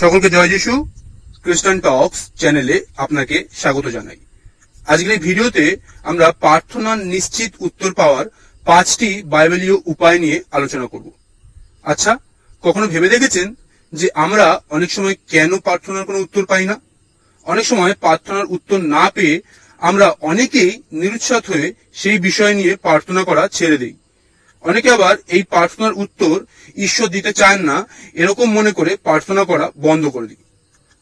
সকলকে জয় যিশু। খ্রিস্টান টক্স চ্যানেলে আপনাকে স্বাগত জানাই। আজকের এই ভিডিওতে আমরা প্রার্থনার নিশ্চিত উত্তর পাওয়ার পাঁচটি বাইবেলীয় উপায় নিয়ে আলোচনা করব। আচ্ছা কখনো ভেবে দেখেছেন যে আমরা অনেক সময় কেন প্রার্থনার কোনো উত্তর পাই না? অনেক সময় প্রার্থনার উত্তর না পেয়ে আমরা অনেকেই নিরুৎসাহ হয়ে সেই বিষয় নিয়ে প্রার্থনা করা ছেড়ে দেই। অনেকে আবার এই প্রার্থনার উত্তর ঈশ্বর দিতে চান না, এরকম মনে করে প্রার্থনা করা বন্ধ করে দিই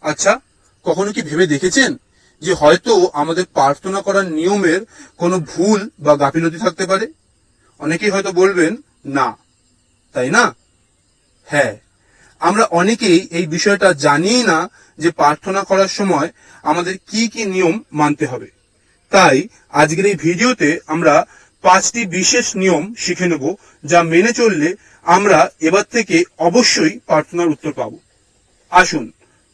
আচ্ছা কখনো কি ভেবে দেখেছেন যে হয়তো আমাদের প্রার্থনা করার নিয়মের কোনো ভুল বা গাফিলতি থাকতে পারে? অনেকেই হয়তো বলবেন, না। তাই না? হ্যাঁ আমরা অনেকেই এই বিষয়টা জানিই না যে প্রার্থনা করার সময় আমাদের কি কি নিয়ম মানতে হবে। তাই আজকের এই ভিডিওতে আমরা পাঁচটি বিশেষ নিয়ম শিখে নেব যা মেনে চললে আমরা এবার থেকে অবশ্যই প্রার্থনার উত্তর পাব। আসুন,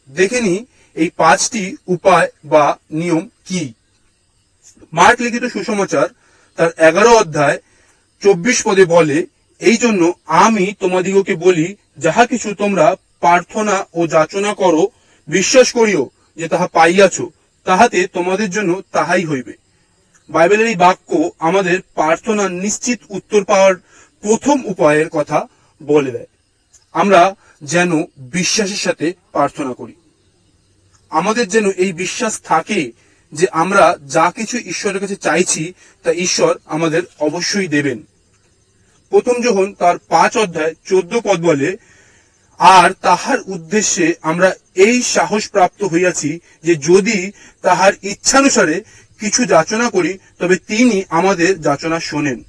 দেখে নিই এই পাঁচটি উপায় বা নিয়ম কি। মার্ক লিখিত সুসমাচার তার এগারো অধ্যায় চব্বিশ পদে বলে, এই জন্য আমি তোমাদিগকে বলি, যাহা কিছু তোমরা প্রার্থনা ও যাচনা করো, বিশ্বাস করিও যে তাহা পাইয়াছ, তাহাতে তোমাদের জন্য তাহাই হইবে। বাইবেলের এই বাক্য আমাদের প্রার্থনার নিশ্চিত উত্তর পাওয়ার প্রথম উপায়ের কথা বলে দেয়। আমরা যেন বিশ্বাসের সাথে প্রার্থনা করি। আমাদের যেন এই বিশ্বাস থাকে যে আমরা যা কিছু ঈশ্বরের কাছে চাইছি, তা ঈশ্বর আমাদের অবশ্যই দেবেন। প্রথম যখন তার পাঁচ অধ্যায় চোদ্দ পদ বলে, আর তাহার উদ্দেশ্যে আমরা এই সাহস প্রাপ্ত হইয়াছি যে যদি তাহার ইচ্ছানুসারে কিছু যাচনা করি, তবে তিনি আমাদের যাচনা শোনেন।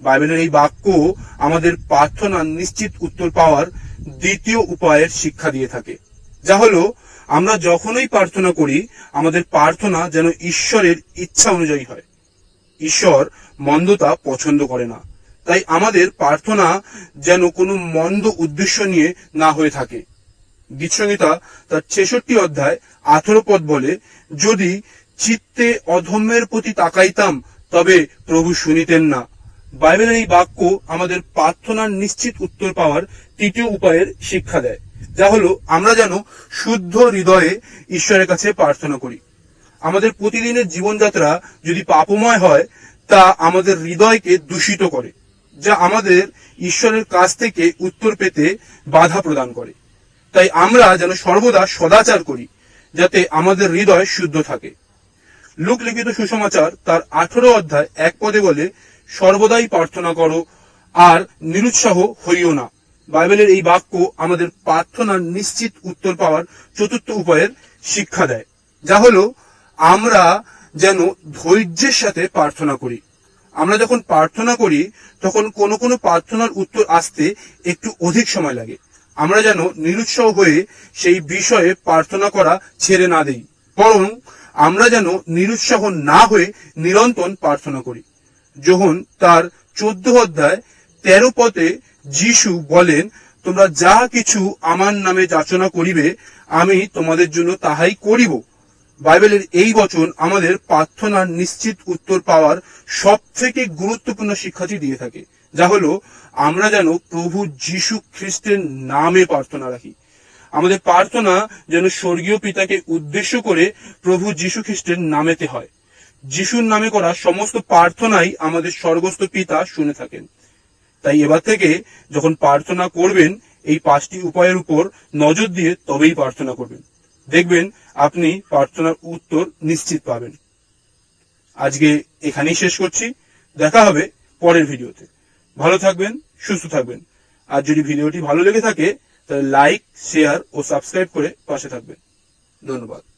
বাইবেলের এই বাক্য আমাদের প্রার্থনার নিশ্চিত উত্তর পাওয়ার দ্বিতীয় উপায়ের শিক্ষা দিয়ে থাকে। যা হলো, আমরা যখনই প্রার্থনা করি, আমাদের প্রার্থনা যেন ঈশ্বরের ইচ্ছা অনুযায়ী হয়। ঈশ্বর মন্দতা পছন্দ করে না। তাই আমাদের প্রার্থনা যেন কোনো মন্দ উদ্দেশ্য নিয়ে না হয়ে থাকে। গীতসংহিতা তার ছেষট্টি অধ্যায় আঠেরো পদ বলে, যদি চিত্তে অধম্যের প্রতি তাকাইতাম, তবে প্রভু শুনিতেন না। বাইবেলের এই বাক্য আমাদের প্রার্থনার নিশ্চিত উত্তর পাওয়ার তৃতীয় উপায়ের শিক্ষা দেয়, যা হলো আমরা যেন শুদ্ধ হৃদয়ে ঈশ্বরের কাছে প্রার্থনা করি। আমাদের প্রতিদিনের জীবনযাত্রা যদি পাপময় হয়, তা আমাদের হৃদয়কে দূষিত করে, যা আমাদের ঈশ্বরের কাছ থেকে উত্তর পেতে বাধা প্রদান করে। তাই আমরা যেন সর্বদা সদাচার করি, যাতে আমাদের হৃদয় শুদ্ধ থাকে। লুক লিখিত সুসমাচার তার আঠেরো অধ্যায় এক পদে বলে, সর্বদাই প্রার্থনা করো, আর নিরুৎসাহ হইও না। বাইবেলের এই বাক্য আমাদের প্রার্থনার নিশ্চিত উত্তর পাওয়ার চতুর্থ উপায়ের শিক্ষা দেয়। যা হলো, আমরা যেন ধৈর্যের সাথে প্রার্থনা করি। আমরা যখন প্রার্থনা করি, তখন কোনো কোনো প্রার্থনার উত্তর আসতে একটু অধিক সময় লাগে। আমরা যেন নিরুৎসাহ হয়ে সেই বিষয়ে প্রার্থনা করা ছেড়ে না দেই। বরং আমরা যেন নিরুৎসাহ না হয়ে নিরন্তর প্রার্থনা করি। যখন তার চোদ্দ অধ্যায় তেরো পথে যিশু বলেন, তোমরা যা কিছু আমার নামে যাচনা করিবে, আমি তোমাদের জন্য তাহাই করিব। বাইবেলের এই বচন আমাদের প্রার্থনার নিশ্চিত উত্তর পাওয়ার সব থেকে গুরুত্বপূর্ণ শিক্ষাটি দিয়ে থাকে, যা হলো, আমরা যেন প্রভু যীশু খ্রিস্টের নামে প্রার্থনা রাখি। আমাদের প্রার্থনা যেন স্বর্গীয় পিতাকে উদ্দেশ্য করে প্রভু যীশু খ্রিস্টের নামেতে হয়। যিশুর নামে করা সমস্ত প্রার্থনাই আমাদের স্বর্গস্থ পিতা শুনে থাকেন। তাই এবার থেকে যখন প্রার্থনা করবেন, এই পাঁচটি উপায়ের উপর নজর দিয়ে তবেই প্রার্থনা করবেন। দেখবেন আপনি প্রার্থনার উত্তর নিশ্চিত পাবেন। আজকে এখানেই শেষ করছি। দেখা হবে পরের ভিডিওতে। ভালো থাকবেন, সুস্থ থাকবেন। আর যদি ভিডিওটি ভালো লেগে থাকে তাহলে লাইক শেয়ার ও সাবস্ক্রাইব করে পাশে থাকবেন। ধন্যবাদ।